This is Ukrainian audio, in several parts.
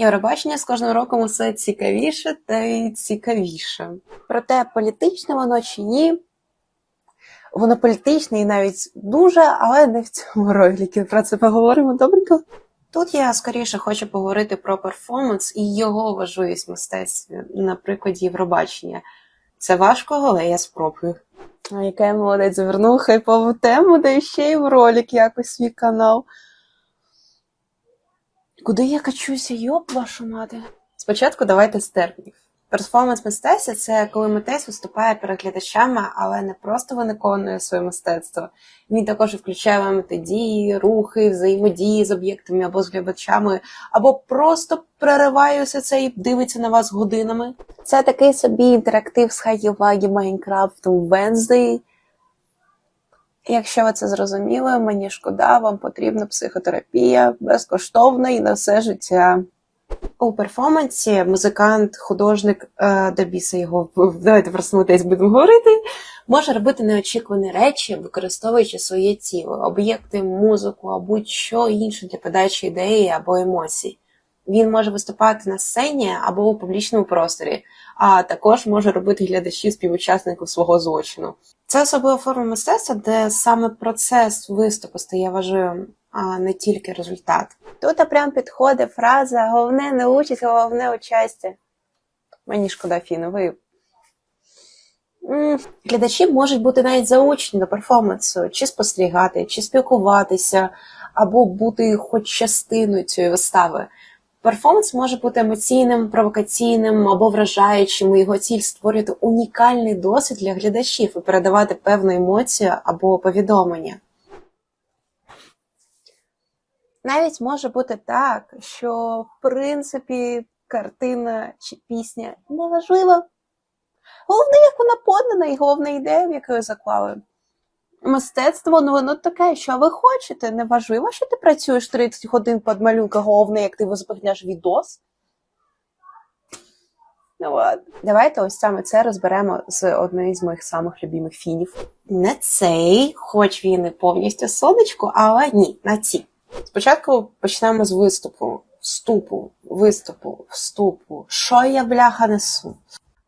Євробачення з кожним роком усе цікавіше та й цікавіше. Проте політичне воно чи ні. Воно політичне і навіть дуже, але не в цьому роликі. Про це поговоримо добренько. Тут я скоріше хочу поговорити про перформанс і його важливість в мистецтві, на Євробачення. Це важко, але я спробую. А яка я молодець завернув хайпову тему, де ще й в ролик якось свій канал. Куди я качуся, йоп, вашу мати? Спочатку давайте з термінів. Перформанс мистецтва це коли митець виступає перед глядачами, але не просто виконує своє мистецтво. Він також включає елементи дії, рухи, взаємодії з об'єктами або з глядачами, або просто перериває усе це і дивиться на вас годинами. Це такий собі інтерактив з Хагі Майнкрафтом Wednesday. Якщо ви це зрозуміли, мені шкода, вам потрібна психотерапія безкоштовна і на все життя. У перформансі музикант, художник, е, до біса його давайте про самотець будемо говорити, може робити неочікувані речі, використовуючи своє тіло, об'єкти, музику або будь-що інше для подачі ідеї або емоцій. Він може виступати на сцені або у публічному просторі, а також може робити глядачів співучасників свого злочину. Це особлива форма мистецтва, де саме процес виступу стає важливим, а не тільки результат. Тут прям підходить фраза головне не участь, головне участя. Мені шкода Фіну. Глядачі можуть бути навіть заучені до перформансу, чи спостерігати, чи спілкуватися, або бути хоч частиною цієї вистави. Перформанс може бути емоційним, провокаційним або вражаючим. і Його ціль створювати унікальний досвід для глядачів і передавати певну емоцію або повідомлення. Навіть може бути так, що в принципі картина чи пісня неважлива. Головне, як вона подана, і головна ідея, в яку заклали. Мистецтво, ну воно таке, що ви хочете. Неважливо, що ти працюєш 30 годин під малюнка, головне, як ти возбагнеш відос. Ну ладно. Давайте ось саме це розберемо з однієї з моїх самих любимих фінів. Не цей, хоч він і повністю сонечко, але ні, на ці. Спочатку почнемо з виступу, вступу, виступу, вступу. Що я бляха несу?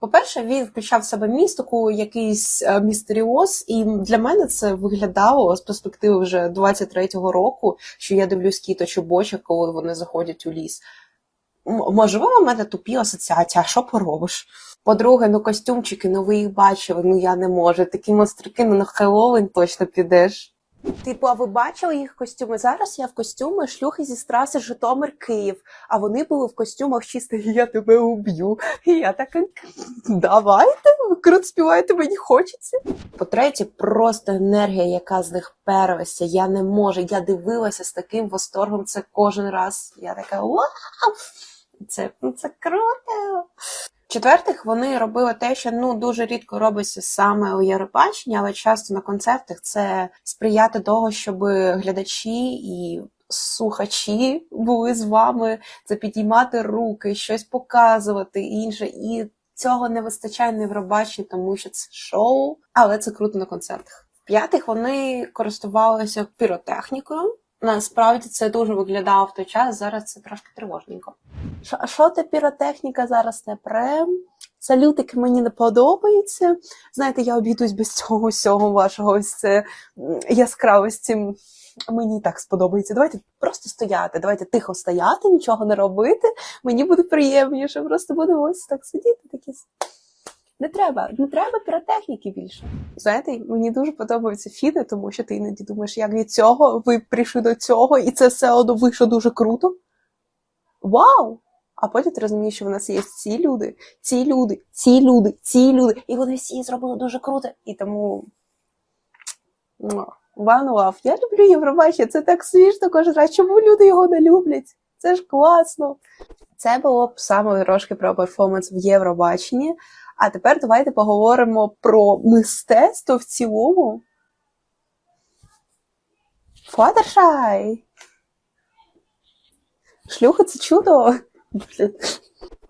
По-перше, він включав в себе містику, якийсь е, містеріоз, і для мене це виглядало з перспективи вже 23-го року, що я дивлюсь кіточу бочок, коли вони заходять у ліс. Можливо, в мене тупі асоціації, а що поробиш? По-друге, ну костюмчики, ну ви їх бачили, ну я не можу. Такі монстрики, ну на Хеллоуін точно підеш. Типу, а ви бачили їх костюми? Зараз я в костюмі шлюхи зі страси Житомир Київ, а вони були в костюмах чисто я тебе уб'ю. І я така, давайте, круто співайте, мені хочеться. По-третє, просто енергія, яка з них перлася. Я не можу. Я дивилася з таким восторгом це кожен раз. Я така вау! Це, ну, це круто. Четвертих, вони робили те, що ну дуже рідко робиться саме у Євробаченні, але часто на концертах це сприяти того, щоб глядачі і слухачі були з вами, це підіймати руки, щось показувати і інше. І цього не вистачає на Євробаченні, тому що це шоу, але це круто на концертах. В п'ятих вони користувалися піротехнікою. Насправді це дуже виглядало в той час. Зараз це трошки тривожненько. Що, що ти піротехніка зараз не прем? Салютики мені не подобаються. Знаєте, я обійдусь без цього всього вашого ось яскравості. Мені так сподобається. Давайте просто стояти. Давайте тихо стояти, нічого не робити. Мені буде приємніше. Просто будемо ось так сидіти. Такі не треба, не треба піротехніки більше. Знаєте, мені дуже подобаються фіни, тому що ти іноді думаєш, як від цього ви прийшли до цього, і це все одно вийшло дуже круто. Вау! А потім ти розумієш, що в нас є ці люди, ці люди, ці люди, ці люди, і вони всі зробили дуже круто. І тому one love. Я люблю Євробачення, це так смішно кожен раз. Чому люди його не люблять? Це ж класно. Це було б саме трошки про перформанс в Євробаченні. А тепер давайте поговоримо про мистецтво в цілому. Флаттершай! Шлюха це чудо.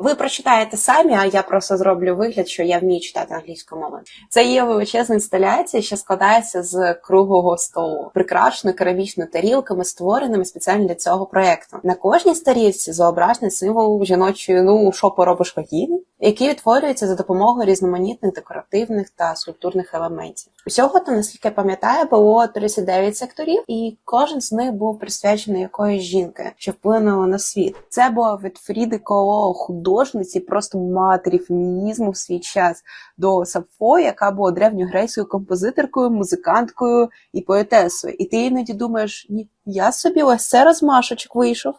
Ви прочитаєте самі, а я просто зроблю вигляд, що я вмію читати англійську мову. Це є величезна інсталяція, що складається з круглого столу, прикрашеною керамічними тарілками, створеними спеціально для цього проекту. На кожній сторінці зображений символ жіночої, ну що поробиш вагіни, які відтворюються за допомогою різноманітних декоративних та скульптурних елементів. Усього там, наскільки я пам'ятаю, було 39 секторів, і кожен з них був присвячений якоїсь жінки, що вплинула на світ. Це було від Фріди Коло, художниці, просто матері фемінізму в свій час, до Сапфо, яка була древньогрейською композиторкою, музиканткою і поетесою. І ти іноді думаєш, ні, я собі ось це розмашочок вийшов.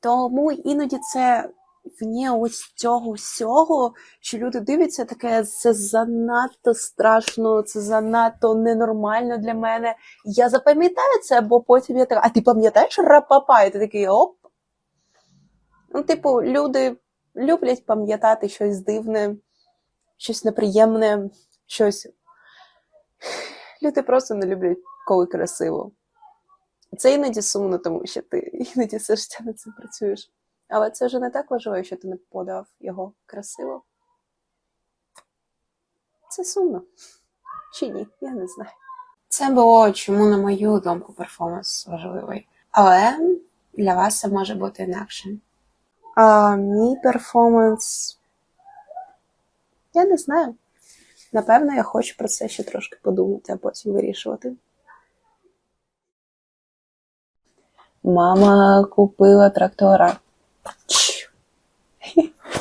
Тому іноді це вні ось цього всього, що люди дивляться, таке це занадто страшно, це занадто ненормально для мене. Я запам'ятаю це, бо потім я така, а ти пам'ятаєш рапапа? І ти такий оп. Ну, типу, люди люблять пам'ятати щось дивне, щось неприємне, щось. Люди просто не люблять, коли красиво. Це іноді сумно, тому що ти іноді все життя над цим працюєш. Але це вже не так важливо, що ти не подав його красиво. Це сумно. Чи ні? Я не знаю. Це було чому, на мою думку, перформанс важливий. Але для вас це може бути інакше. А мій перформанс. Я не знаю. Напевно, я хочу про це ще трошки подумати, а потім вирішувати. Мама купила трактора.